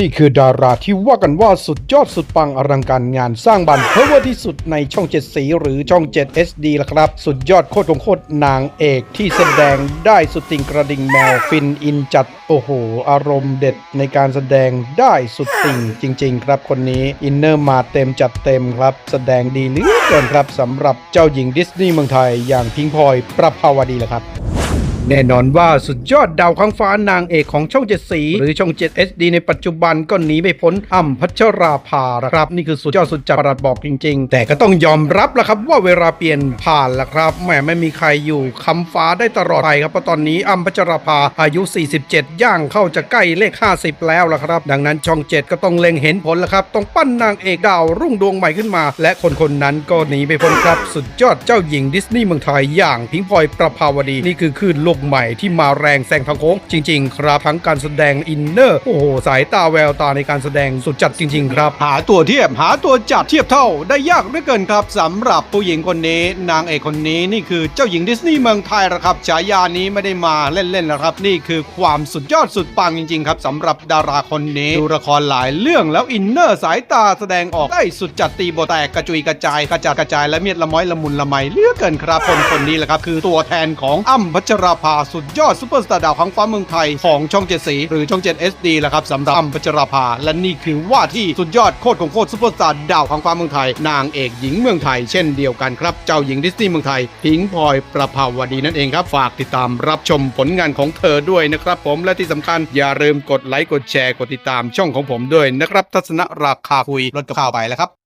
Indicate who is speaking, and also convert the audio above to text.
Speaker 1: นี่คือดาราที่ว่ากันว่าสุดยอดสุดปังอลังการงานสร้างบันเพอร์ที่สุดในช่อง 7 สีหรือช่อง 7 SD ละครับ สุดยอดโคตรของโคตรนางเอกที่แสดงได้สุดติงกระดิ่งแมวฟินอินจัด โอ้โห อารมณ์เด็ดในการแสดงได้สุดติงจริง ๆ ครับคนนี้ อินเนอร์มาเต็มจัดเต็มครับ แสดงดีเหลือเกินครับสำหรับเจ้าหญิงดิสนีย์เมืองไทยอย่างพิงพลอยประภาวดีละครับ แน่นอนว่าสุดยอดดาวค้างฟ้านางเอกของช่องเจ็ดสี หรือช่อง7 SD ในปัจจุบันก็หนีไม่พ้นอ่ำพัชราภาละครับ นี่คือสุดยอดสุดจัดประหลัดบอกจริง ๆ แต่ก็ต้องยอมรับละครับว่าเวลาเปลี่ยนผ่านละครับแหมไม่มีใครอยู่คำฟ้าได้ตลอดไปครับเพราะตอนนี้อ่ำพัชราภาอายุ 47 ย่างเข้าจะใกล้เลข 50 แล้วละครับ ดังนั้นช่อง 7 ก็ต้องเล็งเห็นผลละครับต้องปั้นนางเอกดาวรุ่งดวงใหม่ขึ้นมา และคนคนๆนั้นก็หนีไม่พ้นครับ สุดยอดเจ้าหญิงดิสนีย์เมืองไทยอย่างพิงพลอยประภาวดีนี่คือคลื่นโลกใหม่ที่มาแรงแซงทางโค้งจริง ๆ ครับทั้งการแสดงอินเนอร์โอ้โหสายตาแววตาในการแสดงสุดจัดจริง ๆ ครับ หาตัวเทียบหาตัวจับเทียบเท่าได้ยากเหลือเกินครับสำหรับผู้หญิงคนนี้นางเอกคนนี้นี่คือเจ้าหญิงดิสนีย์เมืองไทยนะครับฉายานี้ไม่ได้มาเล่นๆแล้วครับ นี่คือความสุดยอดสุดปังจริง ๆ ครับสำหรับดาราคนนี้ดูละครหลายเรื่องแล้วอินเนอร์สายตาแสดงออกได้สุดจัดตีโบแตกกระจุยกระจายกระจัดกระจายและเมียดละม้อยละมุนละไมเหลือเกินครับคนคนนี้แหละครับคือตัวแทนของอ้ำพัชราภาสุดยอดซุปเปอร์สตาร์ดาวของฟ้าเมืองไทยของช่องเจ็ดสีหรือช่อง7 SD แหละครับสำหรับอ้ำพัชราภา และนี่คือว่าที่สุดยอดโคตรของโคตรซุปเปอร์สตาร์ดาวของฟ้าเมืองไทย นางเอกหญิงเมืองไทย เช่นเดียวกันครับเจ้าหญิงดิสนีย์เมืองไทยพิงพลอยประภาวดีนั่นเองครับฝากติดตามรับชมผลงานของเธอด้วยนะครับผมและที่สำคัญอย่าลืมกดไลค์กดแชร์กดติดตามช่องของผมด้วยนะครับทัศนราคาคุยรถกับข่าวไปแล้วครับ